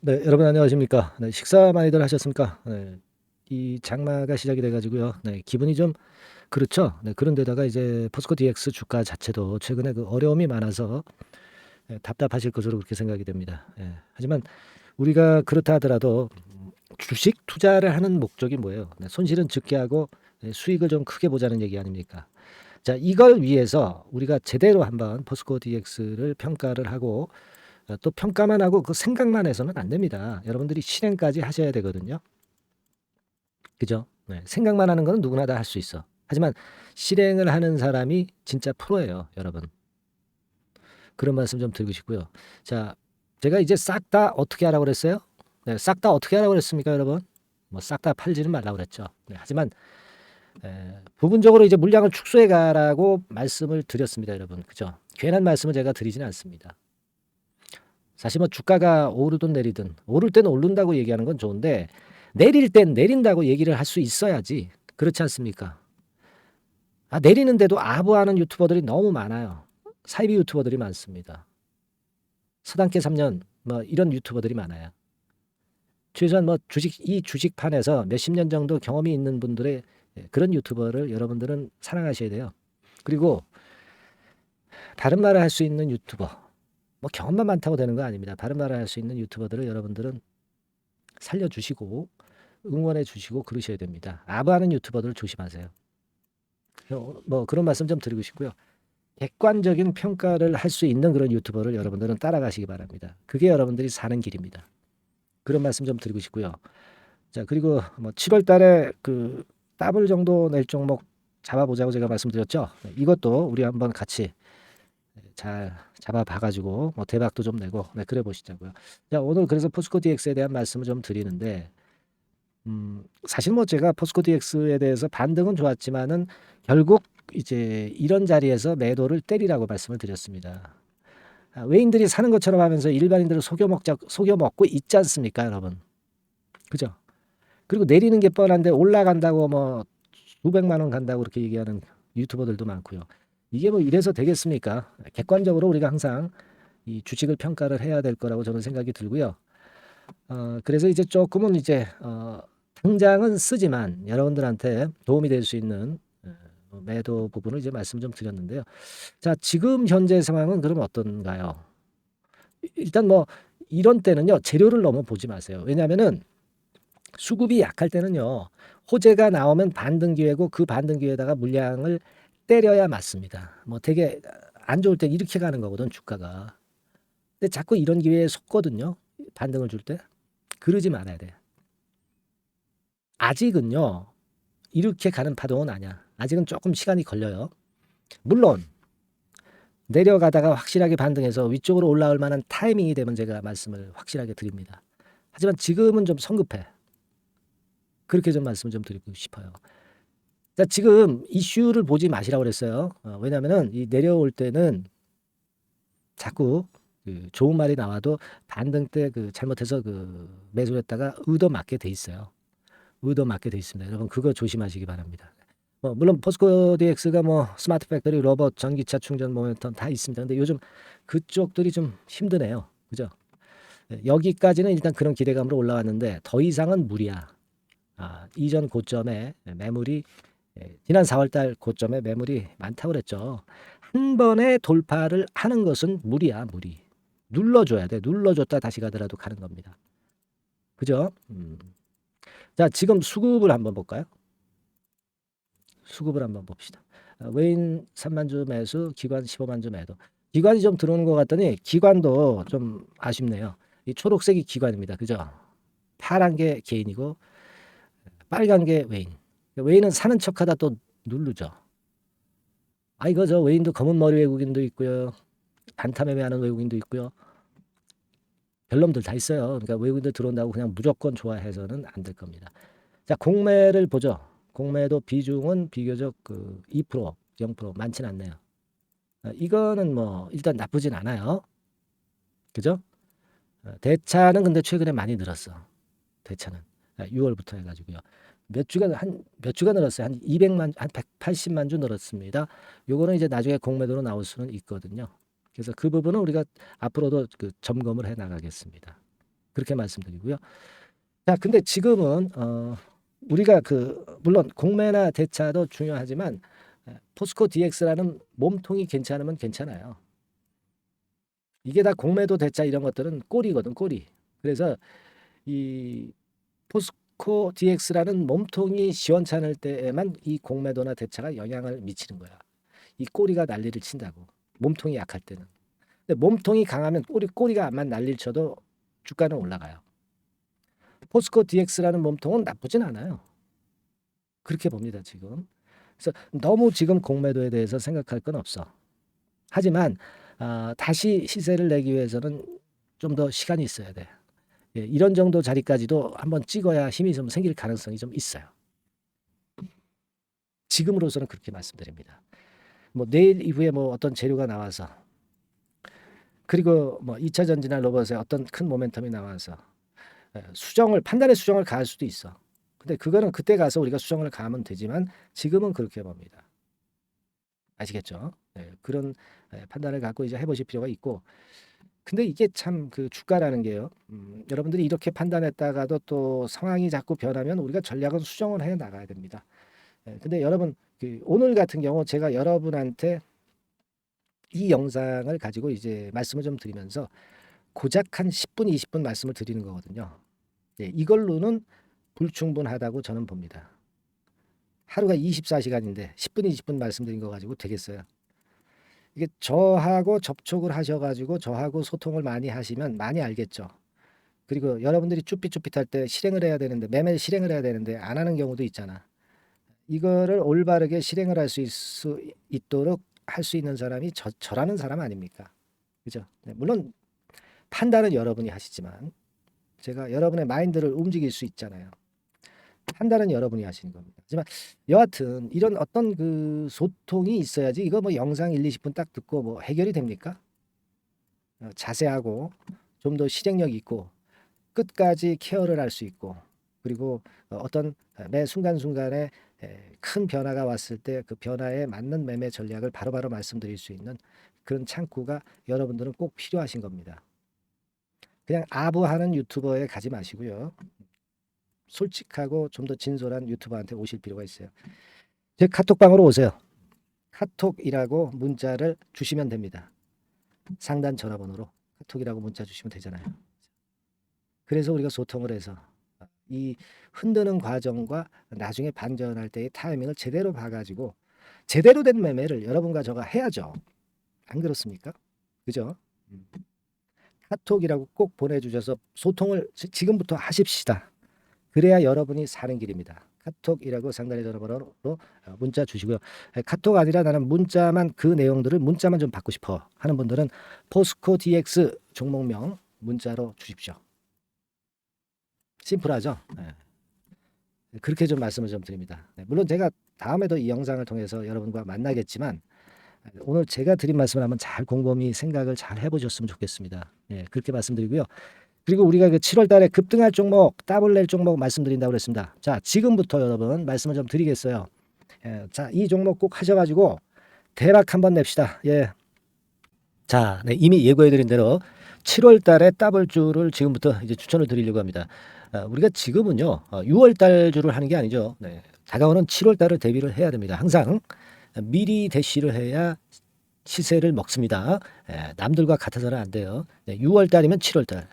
네, 여러분 안녕하십니까? 네, 식사 많이들 하셨습니까? 네, 이 장마가 시작이 돼가지고요. 네, 기분이 좀 그렇죠. 네, 그런데다가 이제 포스코 DX 주가 자체도 최근에 그 어려움이 많아서 예, 답답하실 것으로 그렇게 생각이 됩니다. 예, 하지만 우리가 그렇다 하더라도 주식 투자를 하는 목적이 뭐예요? 네, 손실은 적게 하고 네, 수익을 좀 크게 보자는 얘기 아닙니까? 자, 이걸 위해서 우리가 제대로 한번 포스코 DX를 평가를 하고 어, 또 평가만 하고 그 생각만 해서는 안 됩니다. 여러분들이 실행까지 하셔야 되거든요. 그죠? 네, 생각만 하는 거는 누구나 다 할 수 있어. 하지만 실행을 하는 사람이 진짜 프로예요, 여러분. 그런 말씀 좀 드리고 싶고요. 자, 제가 이제 싹 다 어떻게 하라고 그랬어요? 네, 싹 다 어떻게 하라고 그랬습니까, 여러분? 뭐 싹 다 팔지는 말라고 그랬죠. 네, 하지만 에, 부분적으로 이제 물량을 축소해 가라고 말씀을 드렸습니다, 여러분. 그죠? 괜한 말씀을 제가 드리지는 않습니다. 사실 뭐 주가가 오르든 내리든 오를 때는 오른다고 얘기하는 건 좋은데 내릴 땐 내린다고 얘기를 할 수 있어야지. 그렇지 않습니까? 아, 내리는데도 아부하는 유튜버들이 너무 많아요. 사이비 유튜버들이 많습니다. 서당계 3년 뭐 이런 유튜버들이 많아요. 최소한 뭐 주식 이 주식판에서 몇십 년 정도 경험이 있는 분들의 예, 그런 유튜버를 여러분들은 사랑하셔야 돼요. 그리고 다른 말을 할 수 있는 유튜버 뭐 경험만 많다고 되는 거 아닙니다. 다른 말을 할 수 있는 유튜버들을 여러분들은 살려주시고 응원해 주시고 그러셔야 됩니다. 아부하는 유튜버들 조심하세요. 어, 뭐 그런 말씀 좀 드리고 싶고요. 객관적인 평가를 할 수 있는 그런 유튜버를 여러분들은 따라가시기 바랍니다. 그게 여러분들이 사는 길입니다. 그런 말씀 좀 드리고 싶고요. 자 그리고 뭐 7월 달에 그 더블 정도 낼 종목 잡아보자고 제가 말씀드렸죠. 네, 이것도 우리 한번 같이 잘 잡아봐가지고 뭐 대박도 좀 내고 네, 그래 보시자고요. 자 오늘 그래서 포스코 DX에 대한 말씀을 좀 드리는데 음, 사실 뭐 제가 포스코 DX에 대해서 반등은 좋았지만은 결국 이제 이런 자리에서 매도를 때리라고 말씀을 드렸습니다. 아, 외인들이 사는 것처럼 하면서 일반인들을 속여 먹자 속여 먹고 있지 않습니까, 여러분? 그죠? 그리고 내리는 게 뻔한데 올라간다고 뭐 수백만 원 간다고 그렇게 얘기하는 유튜버들도 많고요. 이게 뭐 이래서 되겠습니까? 객관적으로 우리가 항상 이 주식을 평가를 해야 될 거라고 저는 생각이 들고요. 어, 그래서 이제 조금은 이제 어, 당장은 쓰지만 여러분들한테 도움이 될 수 있는 어, 매도 부분을 이제 말씀 좀 드렸는데요. 자, 지금 현재 상황은 그럼 어떤가요? 일단 뭐 이런 때는요 재료를 너무 보지 마세요. 왜냐하면은 수급이 약할 때는요 호재가 나오면 반등 기회고 그 반등 기회에다가 물량을 때려야 맞습니다. 뭐 되게 안 좋을 때 이렇게 가는 거거든 주가가. 근데 자꾸 이런 기회에 속거든요. 반등을 줄 때. 그러지 말아야 돼. 아직은요. 이렇게 가는 파동은 아니야. 아직은 조금 시간이 걸려요. 물론 내려가다가 확실하게 반등해서 위쪽으로 올라올 만한 타이밍이 되면 제가 말씀을 확실하게 드립니다. 하지만 지금은 좀 성급해. 그렇게 좀 말씀 좀 드리고 싶어요. 자, 지금 이슈를 보지 마시라고 그랬어요. 어, 왜냐면은 이 내려올 때는 자꾸 그 좋은 말이 나와도 반등 때 그 잘못해서 그 매수했다가 의도 맞게 돼 있어요. 의도 맞게 돼 있습니다. 여러분 그거 조심하시기 바랍니다. 뭐 물론 포스코 DX가 뭐 스마트 팩토리, 로봇, 전기차 충전 모멘텀 다 있습니다. 근데 요즘 그쪽들이 좀 힘드네요. 그죠? 예, 여기까지는 일단 그런 기대감으로 올라왔는데 더 이상은 무리야. 아, 이전 고점에 매물이 예, 지난 4월달 고점에 매물이 많다고 그랬죠. 한 번에 돌파를 하는 것은 무리야, 무리. 눌러줘야 돼. 눌러줬다 다시 가더라도 가는 겁니다. 그죠? 음. 자, 지금 수급을 한번 볼까요? 수급을 한번 봅시다. 어, 외인 3만 주 매수, 기관 15만 주 매도. 기관이 좀 들어오는 것 같더니 기관도 좀 아쉽네요. 이 초록색이 기관입니다. 그죠? 파란 게 개인이고 빨간 게 외인. 외인은 사는 척하다 또 누르죠. 아 이거 저 외인도 검은 머리 외국인도 있고요. 단타 매매하는 외국인도 있고요. 별놈들 다 있어요. 그러니까 외국인들 들어온다고 그냥 무조건 좋아해서는 안 될 겁니다. 자 공매를 보죠. 공매도 비중은 비교적 그 2%, 0% 많지는 않네요. 어, 이거는 뭐 일단 나쁘진 않아요. 그죠? 어, 대차는 근데 최근에 많이 늘었어. 대차는 6월부터 해가지고요. 몇 주가 한몇 주가 늘었어요. 한 200만 한 180만 주 늘었습니다. 요거는 이제 나중에 공매도로 나올 수는 있거든요. 그래서 그 부분은 우리가 앞으로도 그 점검을 해 나가겠습니다. 그렇게 말씀드리고요. 자, 근데 지금은 어 우리가 그 물론 공매나 대차도 중요하지만 에, 포스코 DX라는 몸통이 괜찮으면 괜찮아요. 이게 다 공매도 대차 이런 것들은 꼬리거든, 꼬리. 그래서 이 포스 코 DX라는 몸통이 시원찮을 때에만 이 공매도나 대차가 영향을 미치는 거야. 이 꼬리가 난리를 친다고. 몸통이 약할 때는. 근데 몸통이 강하면 꼬리 꼬리가만 난리를 쳐도 주가는 올라가요. 포스코 DX라는 몸통은 나쁘진 않아요. 그렇게 봅니다, 지금. 그래서 너무 지금 공매도에 대해서 생각할 건 없어. 하지만 아, 다시 시세를 내기 위해서는 좀 더 시간이 있어야 돼. 예, 이런 정도 자리까지도 한번 찍어야 힘이 좀 생길 가능성이 좀 있어요. 지금으로서는 그렇게 말씀드립니다. 뭐 내일 이후에 뭐 어떤 재료가 나와서 그리고 뭐 2차 전지나 로봇에 어떤 큰 모멘텀이 나와서 예, 수정을 판단의 수정을 가할 수도 있어. 근데 그거는 그때 가서 우리가 수정을 가하면 되지만 지금은 그렇게 봅니다. 아시겠죠? 네, 그런 예, 판단을 갖고 이제 해보실 필요가 있고. 근데 이게 참 그 주가라는 게요. 음, 여러분들이 이렇게 판단했다가도 또 상황이 자꾸 변하면 우리가 전략은 수정을 해 나가야 됩니다. 예, 근데 여러분 그 오늘 같은 경우 제가 여러분한테 이 영상을 가지고 이제 말씀을 좀 드리면서 고작 한 10분, 20분 말씀을 드리는 거거든요. 예, 이걸로는 불충분하다고 저는 봅니다. 하루가 24시간인데 10분, 20분 말씀드린 거 가지고 되겠어요. 이게 저하고 접촉을 하셔가지고 저하고 소통을 많이 하시면 많이 알겠죠. 그리고 여러분들이 쭈삣쭈삣할 때 실행을 해야 되는데 매매 실행을 해야 되는데 안 하는 경우도 있잖아. 이거를 올바르게 실행을 할 수 있도록 할 수 있는 사람이 저, 저라는 사람 아닙니까? 그죠? 네, 물론 판단은 여러분이 하시지만 제가 여러분의 마인드를 움직일 수 있잖아요. 판단은 여러분이 하시는 겁니다. 하지만 여하튼 이런 어떤 그 소통이 있어야지 이거 뭐 영상 1, 20분 딱 듣고 뭐 해결이 됩니까? 어, 자세하고 좀 더 실행력 있고 끝까지 케어를 할 수 있고 그리고 어, 어떤 매 순간순간에 에, 큰 변화가 왔을 때 그 변화에 맞는 매매 전략을 바로 바로 말씀드릴 수 있는 그런 창구가 여러분들은 꼭 필요하신 겁니다. 그냥 아부하는 유튜버에 가지 마시고요. 솔직하고 좀 더 진솔한 유튜버한테 오실 필요가 있어요. 제 카톡방으로 오세요. 카톡이라고 문자를 주시면 됩니다. 상단 전화번호로 카톡이라고 문자 주시면 되잖아요. 그래서 우리가 소통을 해서 이 흔드는 과정과 나중에 반전할 때의 타이밍을 제대로 봐가지고 제대로 된 매매를 여러분과 저가 해야죠. 안 그렇습니까? 그죠? 음. 카톡이라고 꼭 보내주셔서 소통을 지- 지금부터 하십시다. 그래야 여러분이 사는 길입니다. 카톡이라고 상단의 전화번호로 어, 문자 주시고요. 에, 카톡 아니라 나는 문자만 그 내용들을 문자만 좀 받고 싶어 하는 분들은 포스코 DX 종목명 문자로 주십시오. 심플하죠? 네. 그렇게 좀 말씀을 좀 드립니다. 네, 물론 제가 다음에도 이 영상을 통해서 여러분과 만나겠지만 오늘 제가 드린 말씀을 한번 잘 곰곰이 생각을 잘 해보셨으면 좋겠습니다. 예, 그렇게 말씀드리고요. 그리고 우리가 그 7월 달에 급등할 종목, 낼 종목 말씀드린다고 그랬습니다. 자, 지금부터 여러분 말씀을 좀 드리겠어요. 예, 자, 이 종목 꼭 하셔가지고 대박 한번 냅시다. 예. 자, 네, 이미 예고해드린 대로 7월 달에 더블주를 지금부터 이제 추천을 드리려고 합니다. 아, 우리가 지금은요, 6월 달주를 하는 게 아니죠. 네, 다가오는 7월 달을 대비를 해야 됩니다. 항상 미리 대시를 해야 시세를 먹습니다. 예, 남들과 같아서는 안 돼요. 네, 6월 달이면 7월 달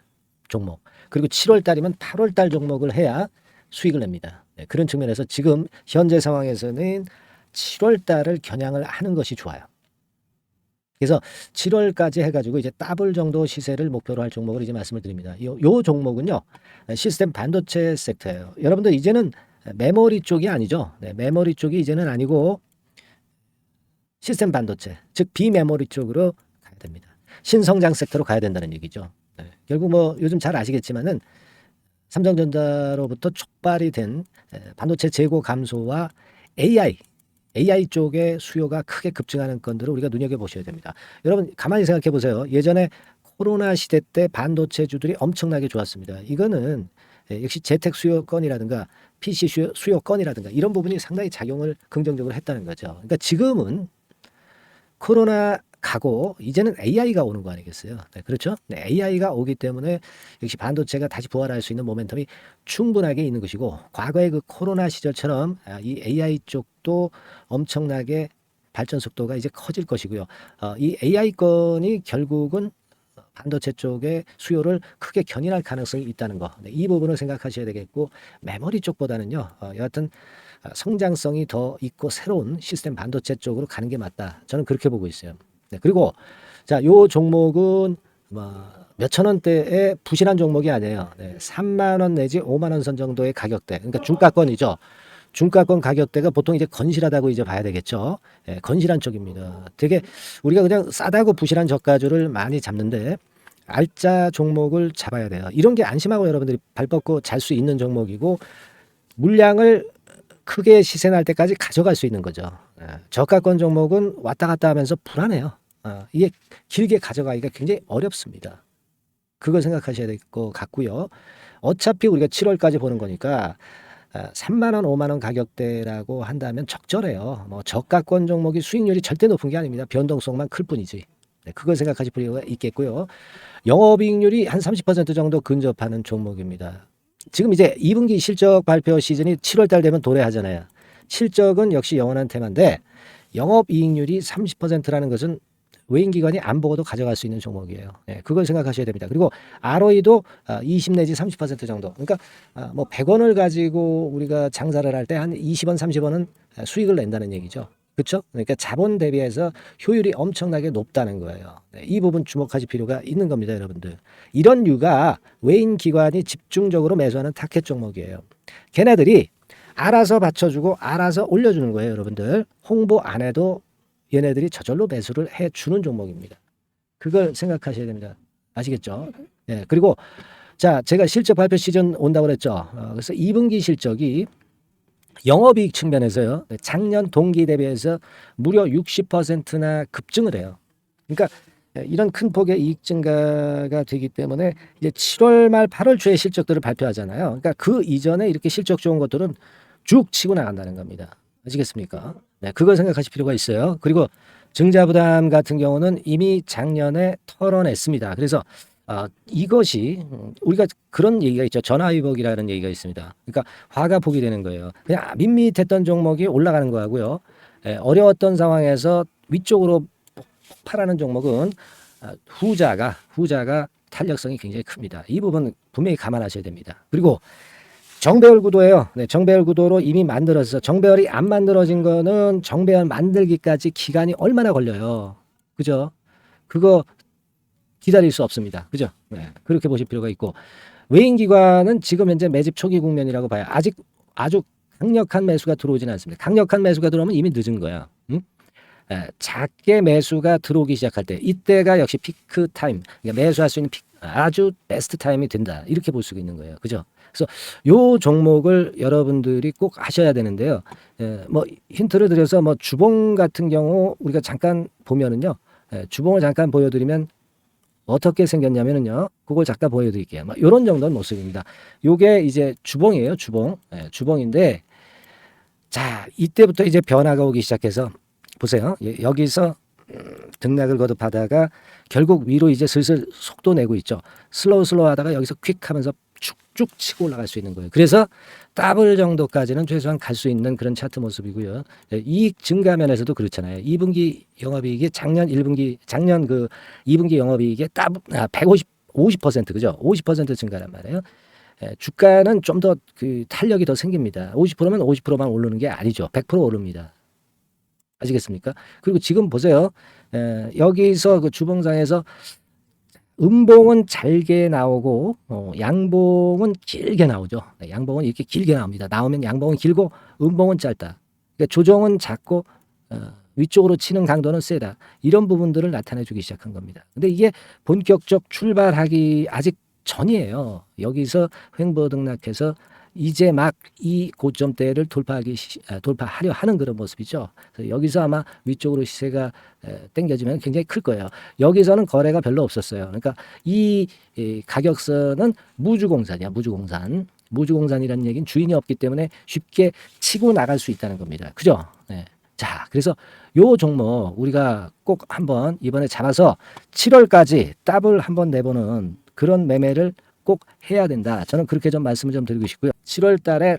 종목, 그리고 7월 달이면 8월 달 종목을 해야 수익을 냅니다. 네, 그런 측면에서 지금 현재 상황에서는 7월 달을 겨냥을 하는 것이 좋아요. 그래서 7월까지 해가지고 이제 더블 정도 시세를 목표로 할 종목을 이제 말씀을 드립니다. 요, 요 종목은요 시스템 반도체 섹터예요. 여러분들 이제는 메모리 쪽이 아니죠. 네, 메모리 쪽이 이제는 아니고 시스템 반도체, 즉 비메모리 쪽으로 가야 됩니다. 신성장 섹터로 가야 된다는 얘기죠. 네, 결국 뭐 요즘 잘 아시겠지만은 삼성전자로부터 촉발이 된 에, 반도체 재고 감소와 AI AI 쪽의 수요가 크게 급증하는 건들을 우리가 눈여겨 보셔야 됩니다. 여러분 가만히 생각해 보세요. 예전에 코로나 시대 때 반도체주들이 엄청나게 좋았습니다. 이거는 예, 역시 재택 수요건이라든가 PC 수요, 수요건이라든가 이런 부분이 상당히 작용을 긍정적으로 했다는 거죠. 그러니까 지금은 코로나 가고 이제는 AI가 오는 거 아니겠어요? 네, 그렇죠? 네, AI가 오기 때문에 역시 반도체가 다시 부활할 수 있는 모멘텀이 충분하게 있는 것이고 과거의 그 코로나 시절처럼 아, 이 AI 쪽도 엄청나게 발전 속도가 이제 커질 것이고요. 어, 이 AI 건이 결국은 반도체 쪽의 수요를 크게 견인할 가능성이 있다는 거. 네, 이 부분을 생각하셔야 되겠고 메모리 쪽보다는요. 어, 여하튼 어, 성장성이 더 있고 새로운 시스템 반도체 쪽으로 가는 게 맞다. 저는 그렇게 보고 있어요. 네, 그리고 자, 요 종목은 뭐 몇천 원대의 부실한 종목이 아니에요. 네, 3만 원 내지 5만 원 선 정도의 가격대. 그러니까 중가권이죠. 중가권 가격대가 보통 이제 건실하다고 이제 봐야 되겠죠. 예, 건실한 쪽입니다. 되게 우리가 그냥 싸다고 부실한 저가주를 많이 잡는데 알짜 종목을 잡아야 돼요. 이런 게 안심하고 여러분들이 발 뻗고 잘 수 있는 종목이고 물량을 크게 시세 날 때까지 가져갈 수 있는 거죠. 예, 저가권 종목은 왔다 갔다 하면서 불안해요. 어, 이게 길게 가져가기가 굉장히 어렵습니다. 그걸 생각하셔야 될 것 같고요. 어차피 우리가 7월까지 보는 거니까 아, 3만 원, 5만 원 가격대라고 한다면 적절해요. 뭐 저가권 종목이 수익률이 절대 높은 게 아닙니다. 변동성만 클 뿐이지. 네, 그걸 생각하실 필요가 있겠고요. 영업이익률이 한 30% 정도 근접하는 종목입니다. 지금 이제 2분기 실적 발표 시즌이 7월 달 되면 도래하잖아요. 실적은 역시 영원한 테마인데 영업이익률이 30%라는 것은 외인 기관이 안 보고도 가져갈 수 있는 종목이에요. 예, 그걸 생각하셔야 됩니다. 그리고 ROE도 20 내지 30% 정도. 그러니까 아, 뭐 100원을 가지고 우리가 장사를 할 때 한 20원, 30원은 수익을 낸다는 얘기죠. 그렇죠? 그러니까 자본 대비해서 효율이 엄청나게 높다는 거예요. 네, 이 부분 주목하실 필요가 있는 겁니다, 여러분들. 이런 류가 외인 기관이 집중적으로 매수하는 타켓 종목이에요. 걔네들이 알아서 받쳐주고 알아서 올려주는 거예요, 여러분들. 홍보 안 해도 얘네들이 저절로 매수를 해 주는 종목입니다. 그걸 생각하셔야 됩니다. 아시겠죠? 예. 그리고 자, 제가 실적 발표 시즌 온다고 그랬죠. 어, 그래서 2분기 실적이 영업이익 측면에서요. 네, 작년 동기 대비해서 무려 60%나 급증을 해요. 그러니까 이런 큰 폭의 이익 증가가 되기 때문에 이제 7월 말 8월 초에 실적들을 발표하잖아요. 그러니까 그 이전에 이렇게 실적 좋은 것들은 쭉 치고 나간다는 겁니다. 아시겠습니까? 네, 그걸 생각하실 필요가 있어요. 그리고 증자 부담 같은 경우는 이미 작년에 털어냈습니다. 그래서 아, 이것이 음, 우리가 그런 얘기가 있죠. 전화위복이라는 얘기가 있습니다. 그러니까 화가 복이 되는 거예요. 그냥 밋밋했던 종목이 올라가는 거하고요. 예, 어려웠던 상황에서 위쪽으로 폭발하는 종목은 아, 후자가 후자가 탄력성이 굉장히 큽니다. 이 부분 분명히 감안하셔야 됩니다. 그리고 정배열 구도예요. 네, 정배열 구도로 이미 만들어서 정배열이 안 만들어진 거는 정배열 만들기까지 기간이 얼마나 걸려요. 그죠? 그거 기다릴 수 없습니다. 그죠? 네, 그렇게 보실 필요가 있고 외인 기관은 지금 현재 매집 초기 국면이라고 봐요. 아직 아주 강력한 매수가 들어오지는 않습니다. 강력한 매수가 들어오면 이미 늦은 거야. 응? 에, 작게 매수가 들어오기 시작할 때 이때가 역시 피크 타임, 그러니까 매수할 수 있는 피, 아주 베스트 타임이 된다. 이렇게 볼 수가 있는 거예요. 그죠? 그래서 요 종목을 여러분들이 꼭 하셔야 되는데요. 에, 뭐 힌트를 드려서 뭐 주봉 같은 경우 우리가 잠깐 보면은요. 에, 주봉을 잠깐 보여드리면 어떻게 생겼냐면은요. 그걸 잠깐 보여드릴게요. 뭐 이런 정도는 모습입니다. 요게 이제 주봉이에요. 주봉. 예, 주봉인데 자 이때부터 이제 변화가 오기 시작해서 보세요. 예, 여기서 음, 등락을 거듭하다가 결국 위로 이제 슬슬 속도 내고 있죠. 슬로우 슬로우 하다가 여기서 퀵 하면서 쭉쭉 치고 올라갈 수 있는 거예요. 그래서 더블 정도까지는 최소한 갈 수 있는 그런 차트 모습이고요. 예, 이익 증가 면에서도 그렇잖아요. 2분기 영업이익이 작년 1분기 작년 그 2분기 영업이익이 더블 아, 150 50% 그죠? 50% 증가란 말이에요. 예, 주가는 좀 더 그 탄력이 더 생깁니다. 50%면 50%만 오르는 게 아니죠. 100% 오릅니다. 아시겠습니까? 그리고 지금 보세요. 에, 여기서 그 주봉상에서 음봉은 잘게 나오고 어, 양봉은 길게 나오죠. 네, 양봉은 이렇게 길게 나옵니다. 나오면 양봉은 길고 음봉은 짧다. 그러니까 조정은 작고 어, 위쪽으로 치는 강도는 세다. 이런 부분들을 나타내주기 시작한 겁니다. 근데 이게 본격적 출발하기 아직 전이에요. 여기서 횡보 등락해서 이제 막 이 고점대를 돌파하기 시- 아, 돌파하려 하는 그런 모습이죠. 여기서 아마 위쪽으로 시세가 에, 당겨지면 굉장히 클 거예요. 여기서는 거래가 별로 없었어요. 그러니까 이, 이 가격선은 무주공산이야, 무주공산. 무주공산이라는 얘기는 주인이 없기 때문에 쉽게 치고 나갈 수 있다는 겁니다. 그죠? 네. 자, 그래서 요 종목 우리가 꼭 한번 이번에 잡아서 7월까지 더블 한번 내보는 그런 매매를 꼭 해야 된다. 저는 그렇게 좀 말씀을 좀 드리고 싶고요. 7월 달에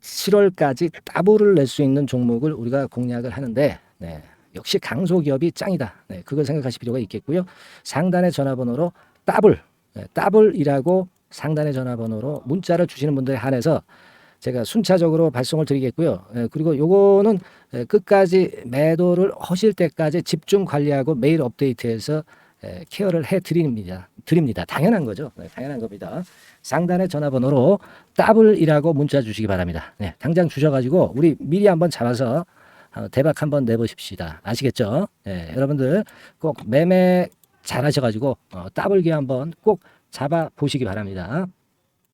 7월까지 더블을 낼수 있는 종목을 우리가 공략을 하는데 네, 역시 강소기업이 짱이다. 네, 그걸 생각하실 필요가 있겠고요. 상단의 전화번호로 더블, 네, 더블이라고 상단의 전화번호로 문자를 주시는 분들에 한해서 제가 순차적으로 발송을 드리겠고요. 예, 그리고 요거는 예, 끝까지 매도를 하실 때까지 집중 관리하고 매일 업데이트해서 예, 케어를 해 드립니다. 드립니다. 당연한 거죠. 네, 당연한 겁니다. 상단의 전화번호로 더블이라고 문자 주시기 바랍니다. 네, 당장 주셔가지고 우리 미리 한번 잡아서 어, 대박 한번 내보십시다. 아시겠죠? 예, 여러분들 꼭 매매 잘 하셔가지고 어, 더블기 한번 꼭 잡아 보시기 바랍니다.